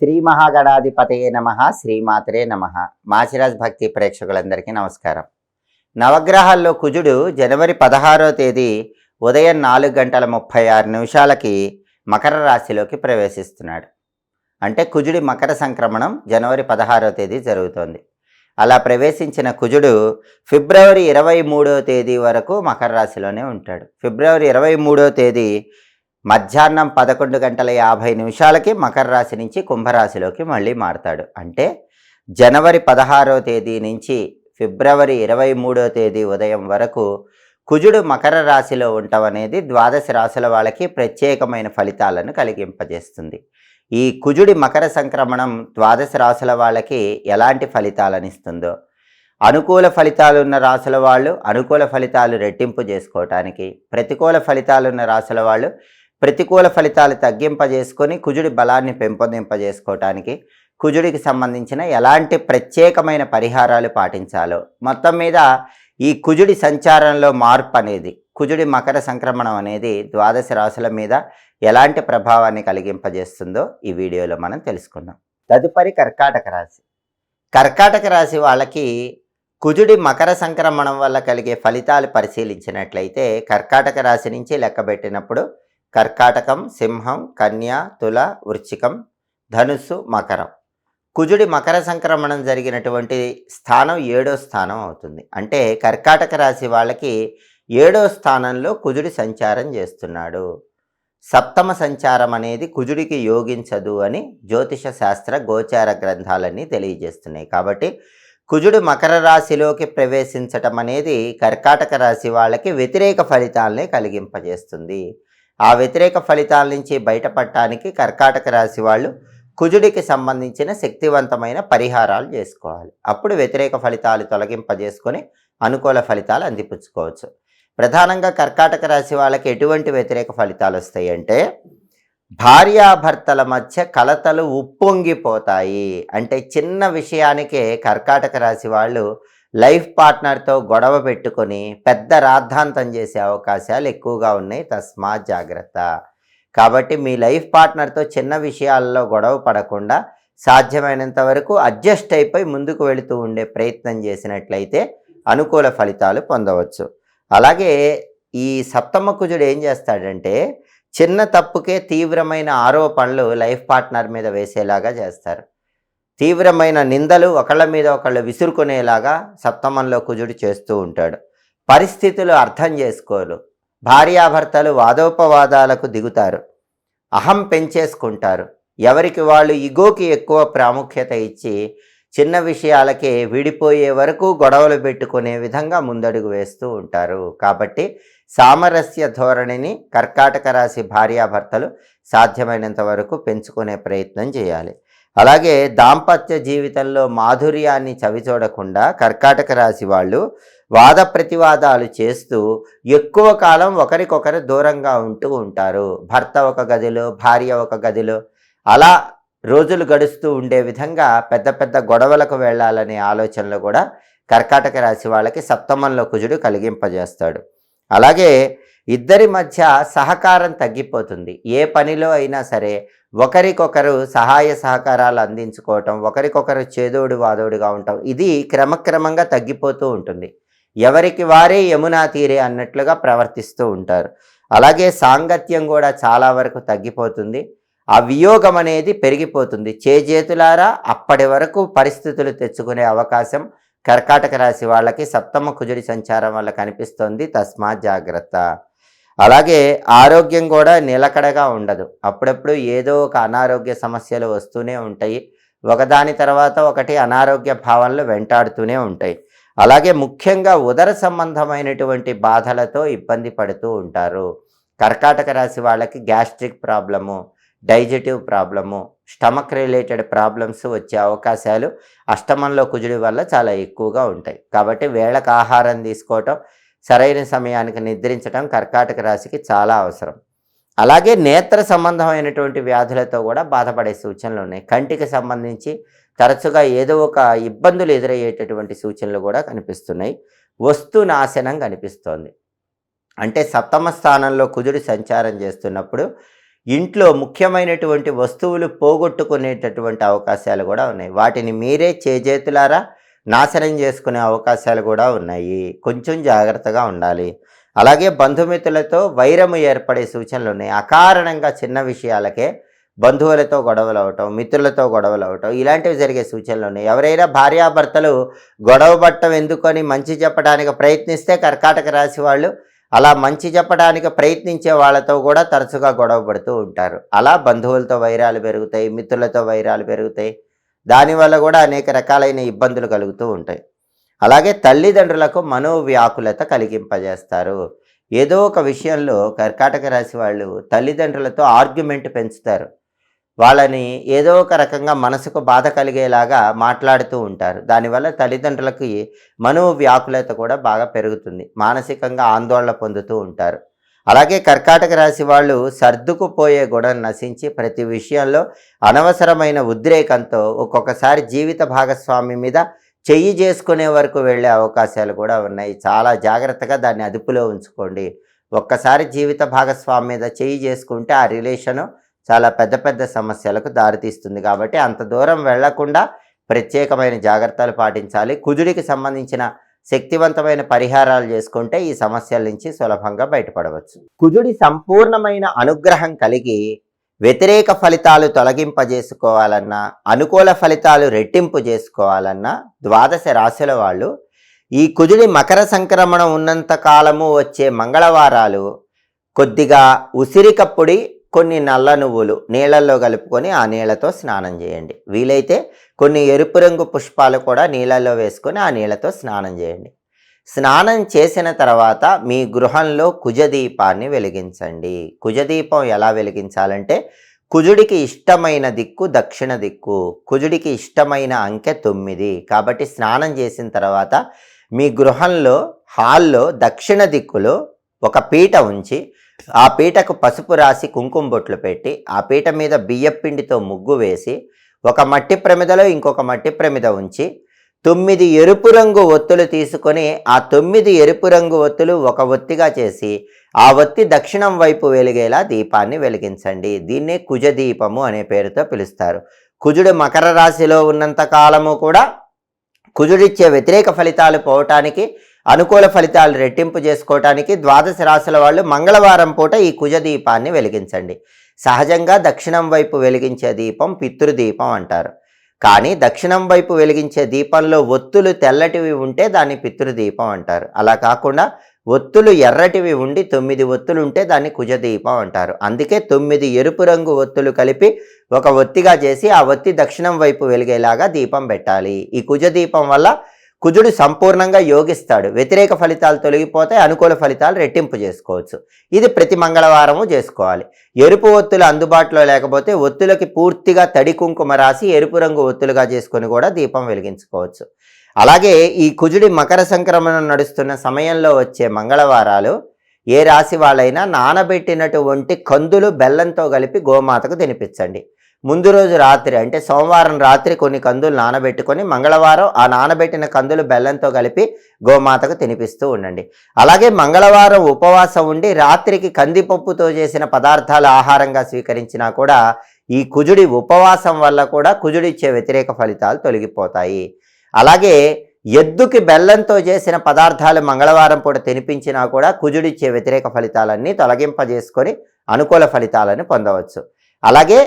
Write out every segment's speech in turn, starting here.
శ్రీ మహాగణాధిపతయే నమ శ్రీమాతరే నమ. మాచిరాజ్ భక్తి ప్రేక్షకులందరికీ నమస్కారం. నవగ్రహాల్లో కుజుడు జనవరి పదహారో తేదీ ఉదయం నాలుగు గంటల ముప్పై ఆరు నిమిషాలకి మకర రాశిలోకి ప్రవేశిస్తున్నాడు. అంటే కుజుడి మకర సంక్రమణం జనవరి పదహారో తేదీ జరుగుతోంది. అలా ప్రవేశించిన కుజుడు ఫిబ్రవరి ఇరవై మూడో తేదీ వరకు మకర రాశిలోనే ఉంటాడు. ఫిబ్రవరి ఇరవై మూడో తేదీ మధ్యాహ్నం పదకొండు గంటల యాభై నిమిషాలకి మకర రాశి నుంచి కుంభరాశిలోకి మళ్ళీ మారతాడు. అంటే జనవరి పదహారో తేదీ నుంచి ఫిబ్రవరి ఇరవై మూడో తేదీ ఉదయం వరకు కుజుడు మకర రాశిలో ఉండటం అనేది ద్వాదశ రాశుల వాళ్ళకి ప్రత్యేకమైన ఫలితాలను కలిగింపజేస్తుంది. ఈ కుజుడి మకర సంక్రమణం ద్వాదశ రాశుల వాళ్ళకి ఎలాంటి ఫలితాలను ఇస్తుందో అనుకూల ఫలితాలు ఉన్న రాశుల వాళ్ళు అనుకూల ఫలితాలు రెట్టింపు చేసుకోవటానికి ప్రతికూల ఫలితాలు ఉన్న రాశుల వాళ్ళు ప్రతికూల ఫలితాలు తగ్గింపజేసుకొని కుజుడి బలాన్ని పెంపొందింపజేసుకోవటానికి కుజుడికి సంబంధించిన ఎలాంటి ప్రత్యేకమైన పరిహారాలు పాటించాలో. మొత్తం మీద ఈ కుజుడి సంచారంలో మార్పు అనేది కుజుడి మకర సంక్రమణం అనేది ద్వాదశ రాశుల మీద ఎలాంటి ప్రభావాన్ని కలిగింపజేస్తుందో ఈ వీడియోలో మనం తెలుసుకుందాం. తదుపరి కర్కాటక రాశి. కర్కాటక రాశి వాళ్ళకి కుజుడి మకర సంక్రమణం వల్ల కలిగే ఫలితాలు పరిశీలించినట్లయితే కర్కాటక రాశి నుంచి లెక్కబెట్టినప్పుడు కర్కాటకం సింహం కన్య తుల వృచ్చికం ధనుస్సు మకరం. కుజుడి మకర సంక్రమణం జరిగినటువంటి స్థానం ఏడో స్థానం అవుతుంది. అంటే కర్కాటక రాశి వాళ్ళకి ఏడో స్థానంలో కుజుడి సంచారం చేస్తున్నాడు. సప్తమ సంచారం అనేది కుజుడికి యోగించదు అని జ్యోతిష శాస్త్ర గోచార గ్రంథాలన్నీ తెలియజేస్తున్నాయి. కాబట్టి కుజుడు మకర రాశిలోకి ప్రవేశించటం అనేది కర్కాటక రాశి వాళ్ళకి వ్యతిరేక ఫలితాలనే కలిగింపజేస్తుంది. ఆ వ్యతిరేక ఫలితాల నుంచి బయటపడటానికి కర్కాటక రాశి వాళ్ళు కుజుడికి సంబంధించిన శక్తివంతమైన పరిహారాలు చేసుకోవాలి. అప్పుడు వ్యతిరేక ఫలితాలు తొలగింపజేసుకొని అనుకూల ఫలితాలు అందిపుచ్చుకోవచ్చు. ప్రధానంగా కర్కాటక రాశి వాళ్ళకి ఎటువంటి వ్యతిరేక ఫలితాలు వస్తాయి అంటే భార్యాభర్తల మధ్య కలతలు ఉప్పొంగిపోతాయి. అంటే చిన్న విషయానికే కర్కాటక రాశి వాళ్ళు లైఫ్ పార్ట్నర్తో గొడవ పెట్టుకొని పెద్ద రాద్ధాంతం చేసే అవకాశాలు ఎక్కువగా ఉన్నాయి. తస్మా జాగ్రత్త. కాబట్టి మీ లైఫ్ పార్ట్నర్తో చిన్న విషయాల్లో గొడవ పడకుండా సాధ్యమైనంత వరకు అడ్జస్ట్ అయిపోయి ముందుకు వెళుతూ ఉండే ప్రయత్నం చేసినట్లయితే అనుకూల ఫలితాలు పొందవచ్చు. అలాగే ఈ సప్తమ కుజుడు ఏం చేస్తాడంటే చిన్న తప్పుకే తీవ్రమైన ఆరోపణలు లైఫ్ పార్ట్నర్ మీద వేసేలాగా చేస్తారు. తీవ్రమైన నిందలు ఒకళ్ళ మీద ఒకళ్ళు విసురుకునేలాగా సప్తమంలో కుజుడు చేస్తూ ఉంటాడు. పరిస్థితులు అర్థం చేసుకోరు. భార్యాభర్తలు వాదోపవాదాలకు దిగుతారు. అహం పెంచేసుకుంటారు. ఎవరికి వాళ్ళు ఇగోకి ఎక్కువ ప్రాముఖ్యత ఇచ్చి చిన్న విషయాలకే విడిపోయే వరకు గొడవలు పెట్టుకునే విధంగా ముందడుగు వేస్తూ ఉంటారు. కాబట్టి సామరస్య ధోరణిని కర్కాటక రాశి భార్యాభర్తలు సాధ్యమైనంత వరకు పెంచుకునే ప్రయత్నం చేయాలి. అలాగే దాంపత్య జీవితంలో మాధుర్యాన్ని చవిచూడకుండా కర్కాటక రాశి వాళ్ళు వాద ప్రతివాదాలు చేస్తూ ఎక్కువ కాలం ఒకరికొకరు దూరంగా ఉంటూ ఉంటారు. భర్త ఒక గదిలో భార్య ఒక గదిలో అలా రోజులు గడుస్తూ ఉండే విధంగా పెద్ద పెద్ద గొడవలకు వెళ్ళాలనే ఆలోచనలు కూడా కర్కాటక రాశి వాళ్ళకి సప్తమంలో కుజుడు కలిగింపజేస్తాడు. అలాగే ఇద్దరి మధ్య సహకారం తగ్గిపోతుంది. ఏ పనిలో అయినా సరే ఒకరికొకరు సహాయ సహకారాలు అందించుకోవటం ఒకరికొకరు చేదోడు వాదోడుగా ఉండటం ఇది క్రమక్రమంగా తగ్గిపోతూ ఉంటుంది. ఎవరికి వారే యమునా తీరే అన్నట్లుగా ప్రవర్తిస్తూ ఉంటారు. అలాగే సాంగత్యం కూడా చాలా వరకు తగ్గిపోతుంది. ఆ వియోగం అనేది పెరిగిపోతుంది. చేజేతులారా అప్పటి వరకు పరిస్థితులు తెచ్చుకునే అవకాశం కర్కాటక రాశి వాళ్ళకి సప్తమ కుజుడి సంచారం వల్ల కనిపిస్తోంది. తస్మా జాగ్రత్త. అలాగే ఆరోగ్యం కూడా నిలకడగా ఉండదు. అప్పుడప్పుడు ఏదో ఒక అనారోగ్య సమస్యలు వస్తూనే ఉంటాయి. ఒకదాని తర్వాత ఒకటి అనారోగ్య భావనలు వెంటాడుతూనే ఉంటాయి. అలాగే ముఖ్యంగా ఉదర సంబంధమైనటువంటి బాధలతో ఇబ్బంది పడుతూ ఉంటారు. కర్కాటక రాశి వాళ్ళకి gastric problem digestive problem stomach related problems వచ్చే అవకాశాలు అష్టమంలో కుజుడి వల్ల చాలా ఎక్కువగా ఉంటాయి. కాబట్టి వేళకు ఆహారం తీసుకోవటం సరైన సమయానికి నిద్రించడం కర్కాటక రాశికి చాలా అవసరం. అలాగే నేత్ర సంబంధమైనటువంటి వ్యాధులతో కూడా బాధపడే సూచనలు ఉన్నాయి. కంటికి సంబంధించి తరచుగా ఏదో ఒక ఇబ్బందులు ఎదురయ్యేటటువంటి సూచనలు కూడా కనిపిస్తున్నాయి. వస్తు నాశనం కనిపిస్తోంది. అంటే సప్తమ స్థానంలో కుజుడు సంచారం చేస్తున్నప్పుడు ఇంట్లో ముఖ్యమైనటువంటి వస్తువులు పోగొట్టుకునేటటువంటి అవకాశాలు కూడా ఉన్నాయి. వాటిని మీరే చేజేతులారా? నాశనం చేసుకునే అవకాశాలు కూడా ఉన్నాయి. కొంచెం జాగ్రత్తగా ఉండాలి. అలాగే బంధుమిత్రులతో వైరము ఏర్పడే సూచనలు ఉన్నాయి. అకారణంగా చిన్న విషయాలకే బంధువులతో గొడవలు అవటం మిత్రులతో గొడవలు అవటం ఇలాంటివి జరిగే సూచనలు ఉన్నాయి. ఎవరైనా భార్యాభర్తలు గొడవ పట్టం ఎందుకని మంచి చెప్పడానికి ప్రయత్నిస్తే కర్కాటక రాశి వాళ్ళు అలా మంచి చెప్పడానికి ప్రయత్నించే వాళ్ళతో కూడా తరచుగా గొడవ పడుతూ ఉంటారు. అలా బంధువులతో వైరాలు పెరుగుతాయి మిత్రులతో వైరాలు పెరుగుతాయి. దానివల్ల కూడా అనేక రకాలైన ఇబ్బందులు కలుగుతూ ఉంటాయి. అలాగే తల్లిదండ్రులకు మనోవ్యాకులత కలిగింపజేస్తారు. ఏదో ఒక విషయంలో కర్కాటక రాశి వాళ్ళు తల్లిదండ్రులతో ఆర్గ్యుమెంట్ పెంచుతారు. వాళ్ళని ఏదో ఒక రకంగా మనసుకు బాధ కలిగేలాగా మాట్లాడుతూ ఉంటారు. దానివల్ల తల్లిదండ్రులకి మనోవ్యాకులత కూడా బాగా పెరుగుతుంది. మానసికంగా ఆందోళన పొందుతూ ఉంటారు. అలాగే కర్కాటక రాశి వాళ్ళు సర్దుకుపోయే గుణం నశించి ప్రతి విషయంలో అనవసరమైన ఉద్రేకంతో ఒక్కొక్కసారి జీవిత భాగస్వామి మీద చెయ్యి చేసుకునే వరకు వెళ్ళే అవకాశాలు కూడా ఉన్నాయి. చాలా జాగ్రత్తగా దాన్ని అదుపులో ఉంచుకోండి. ఒక్కసారి జీవిత భాగస్వామి మీద చెయ్యి చేసుకుంటే ఆ రిలేషను చాలా పెద్ద పెద్ద సమస్యలకు దారితీస్తుంది. కాబట్టి అంత దూరం వెళ్ళకుండా ప్రత్యేకమైన జాగ్రత్తలు పాటించాలి. కుజుడికి సంబంధించిన శక్తివంతమైన పరిహారాలు చేసుకుంటే ఈ సమస్యల నుంచి సులభంగా బయటపడవచ్చు. కుజుడి సంపూర్ణమైన అనుగ్రహం కలిగి వ్యతిరేక ఫలితాలు తొలగింపజేసుకోవాలన్నా అనుకూల ఫలితాలు రెట్టింపు చేసుకోవాలన్నా ద్వాదశ రాశుల వాళ్ళు ఈ కుజుడి మకర సంక్రమణ ఉన్నంత కాలము వచ్చే మంగళవారాలు కొద్దిగా ఉసిరికప్పుడి కొన్ని నల్ల నువ్వులు నీళ్ళల్లో కలుపుకొని ఆ నీళ్ళతో స్నానం చేయండి. వీలైతే కొన్ని ఎరుపు రంగు పుష్పాలు కూడా నీళ్ళల్లో వేసుకొని ఆ నీళ్ళతో స్నానం చేయండి. స్నానం చేసిన తర్వాత మీ గృహంలో కుజదీపాన్ని వెలిగించండి. కుజదీపం ఎలా వెలిగించాలంటే కుజుడికి ఇష్టమైన దిక్కు దక్షిణ దిక్కు కుజుడికి ఇష్టమైన అంకె తొమ్మిది. కాబట్టి స్నానం చేసిన తర్వాత మీ గృహంలో హాల్లో దక్షిణ దిక్కులో ఒక పీట ఉంచి ఆ పీటకు పసుపు రాసి కుంకుమ బొట్లు పెట్టి ఆ పీట మీద బియ్యపిండితో ముగ్గు వేసి ఒక మట్టి ప్రమిదలో ఇంకొక మట్టి ప్రమిద ఉంచి తొమ్మిది ఎరుపు రంగు ఒత్తులు తీసుకొని ఆ తొమ్మిది ఎరుపు రంగు ఒత్తులు ఒక ఒత్తిగా చేసి ఆ ఒత్తి దక్షిణం వైపు వెలిగేలా దీపాన్ని వెలిగించండి. దీన్నే కుజ దీపము అనే పేరుతో పిలుస్తారు. కుజుడు మకర రాశిలో ఉన్నంత కాలము కూడా కుజుడిచ్చే వ్యతిరేక ఫలితాలు పోవటానికి అనుకూల ఫలితాలు రెట్టింపు చేసుకోవటానికి ద్వాదశ రాశుల వాళ్ళు మంగళవారం పూట ఈ కుజ దీపాన్ని వెలిగించండి. సహజంగా దక్షిణం వైపు వెలిగించే దీపం పితృదీపం అంటారు. కానీ దక్షిణం వైపు వెలిగించే దీపంలో ఒత్తులు తెల్లటివి ఉంటే దాన్ని పితృదీపం అంటారు. అలా కాకుండా ఒత్తులు ఎర్రటివి ఉండి తొమ్మిది ఒత్తులు ఉంటే దాన్ని కుజదీపం అంటారు. అందుకే తొమ్మిది ఎరుపు రంగు ఒత్తులు కలిపి ఒక ఒత్తిగా చేసి ఆ ఒత్తి దక్షిణం వైపు వెలిగేలాగా దీపం పెట్టాలి. ఈ కుజదీపం వల్ల కుజుడు సంపూర్ణంగా యోగిస్తాడు. వ్యతిరేక ఫలితాలు తొలగిపోతే అనుకూల ఫలితాలు రెట్టింపు చేసుకోవచ్చు. ఇది ప్రతి మంగళవారము చేసుకోవాలి. ఎరుపు ఒత్తులు అందుబాటులో లేకపోతే ఒత్తులకి పూర్తిగా తడి కుంకుమ రాసి ఎరుపు రంగు ఒత్తులుగా చేసుకొని కూడా దీపం వెలిగించుకోవచ్చు. అలాగే ఈ కుజుడి మకర సంక్రమణం నడుస్తున్న సమయంలో వచ్చే మంగళవారాలు ఏ రాశి వాళ్ళైనా నానబెట్టినటువంటి కందులు బెల్లంతో కలిపి గోమాతకు తినిపించండి. ముందు రోజు రాత్రి అంటే సోమవారం రాత్రి కొన్ని కందులు నానబెట్టుకొని మంగళవారం ఆ నానబెట్టిన కందులు బెల్లంతో కలిపి గోమాతకు తినిపిస్తూ ఉండండి. అలాగే మంగళవారం ఉపవాసం ఉండి రాత్రికి కందిపప్పుతో చేసిన పదార్థాలు ఆహారంగా స్వీకరించినా కూడా ఈ కుజుడి ఉపవాసం వల్ల కూడా కుజుడిచ్చే వ్యతిరేక ఫలితాలు తొలగిపోతాయి. అలాగే ఎద్దుకి బెల్లంతో చేసిన పదార్థాలు మంగళవారం పూట తినిపించినా కూడా కుజుడిచ్చే వ్యతిరేక ఫలితాలన్నీ తొలగింపజేసుకొని అనుకూల ఫలితాలను పొందవచ్చు. అలాగే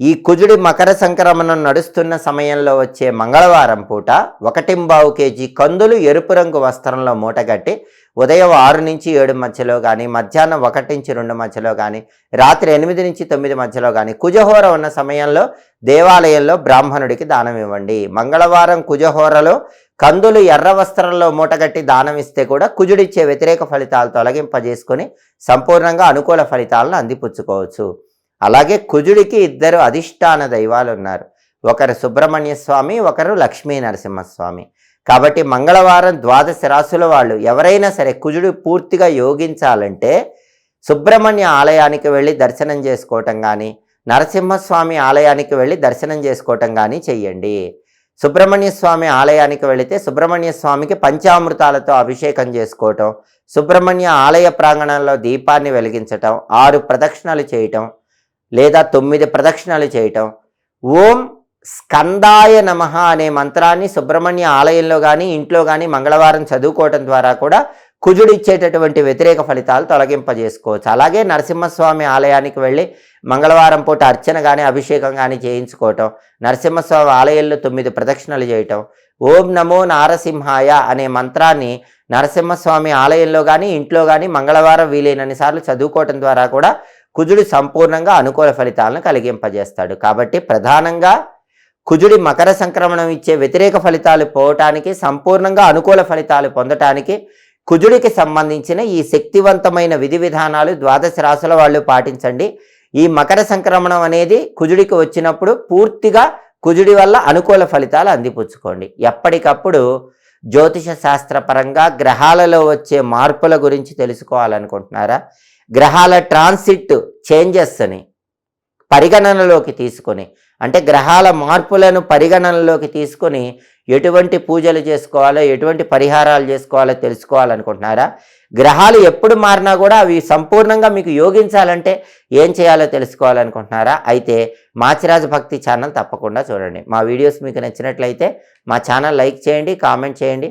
ఈ కుజుడి మకర సంక్రమణం నడుస్తున్న సమయంలో వచ్చే మంగళవారం పూట ఒకటింబావు కేజీ కందులు ఎరుపు రంగు వస్త్రంలో మూటగట్టి ఉదయం ఆరు నుంచి ఏడు మధ్యలో కానీ మధ్యాహ్నం ఒకటి నుంచి రెండు మధ్యలో కానీ రాత్రి ఎనిమిది నుంచి తొమ్మిది మధ్యలో కానీ కుజహోర ఉన్న సమయంలో దేవాలయంలో బ్రాహ్మణుడికి దానం ఇవ్వండి. మంగళవారం కుజహోరలో కందులు ఎర్ర వస్త్రంలో మూటగట్టి దానం ఇస్తే కూడా కుజుడిచ్చే వ్యతిరేక ఫలితాలు తొలగింపజేసుకొని సంపూర్ణంగా అనుకూల ఫలితాలను అందిపుచ్చుకోవచ్చు. అలాగే కుజుడికి ఇద్దరు అధిష్టాన దైవాలు ఉన్నారు ఒకరు సుబ్రహ్మణ్య స్వామి ఒకరు లక్ష్మీ నరసింహస్వామి. కాబట్టి మంగళవారం ద్వాదశ రాసుల వాళ్ళు ఎవరైనా సరే కుజుడు పూర్తిగా యోగించాలంటే సుబ్రహ్మణ్య ఆలయానికి వెళ్ళి దర్శనం చేసుకోవటం కానీ నరసింహస్వామి ఆలయానికి వెళ్ళి దర్శనం చేసుకోవటం కానీ చెయ్యండి. సుబ్రహ్మణ్య స్వామి ఆలయానికి వెళితే సుబ్రహ్మణ్య స్వామికి పంచామృతాలతో అభిషేకం చేసుకోవటం సుబ్రహ్మణ్య ఆలయ ప్రాంగణంలో దీపాన్ని వెలిగించటం ఆరు ప్రదక్షిణలు చేయటం లేదా తొమ్మిది ప్రదక్షిణలు చేయటం. ఓం స్కందాయ నమ అనే మంత్రాన్ని సుబ్రహ్మణ్య ఆలయంలో కానీ ఇంట్లో కానీ మంగళవారం చదువుకోవటం ద్వారా కూడా కుజుడిచ్చేటటువంటి వ్యతిరేక ఫలితాలు తొలగింపజేసుకోవచ్చు. అలాగే నరసింహస్వామి ఆలయానికి వెళ్ళి మంగళవారం పూట అర్చన కానీ అభిషేకం కానీ చేయించుకోవటం. నరసింహస్వామి ఆలయంలో తొమ్మిది ప్రదక్షిణలు చేయటం. ఓం నమో నారసింహాయ అనే మంత్రాన్ని నరసింహస్వామి ఆలయంలో కానీ ఇంట్లో కానీ మంగళవారం వీలైనన్ని సార్లు చదువుకోవటం ద్వారా కూడా కుజుడు సంపూర్ణంగా అనుకూల ఫలితాలను కలిగింపజేస్తాడు. కాబట్టి ప్రధానంగా కుజుడి మకర సంక్రమణం ఇచ్చే వ్యతిరేక ఫలితాలు పోవటానికి సంపూర్ణంగా అనుకూల ఫలితాలు పొందటానికి కుజుడికి సంబంధించిన ఈ శక్తివంతమైన విధి విధానాలు ద్వాదశ రాశుల వాళ్ళు పాటించండి. ఈ మకర సంక్రమణం అనేది కుజుడికి వచ్చినప్పుడు పూర్తిగా కుజుడి వల్ల అనుకూల ఫలితాలు అందిపుచ్చుకోండి. ఎప్పటికప్పుడు జ్యోతిష శాస్త్రపరంగా గ్రహాలలో వచ్చే మార్పుల గురించి తెలుసుకోవాలనుకుంటున్నారా? గ్రహాల ట్రాన్సిట్ చేంజెస్ని పరిగణనలోకి తీసుకొని అంటే గ్రహాల మార్పులను పరిగణనలోకి తీసుకొని ఎటువంటి పూజలు చేసుకోవాలో ఎటువంటి పరిహారాలు చేసుకోవాలో తెలుసుకోవాలనుకుంటున్నారా? గ్రహాలు ఎప్పుడు మారినా కూడా అవి సంపూర్ణంగా మీకు యోగించాలంటే ఏం చేయాలో తెలుసుకోవాలనుకుంటున్నారా? అయితే మాచిరాజు భక్తి ఛానల్ తప్పకుండా చూడండి. మా వీడియోస్ మీకు నచ్చినట్లయితే మా ఛానల్ లైక్ చేయండి కామెంట్ చేయండి.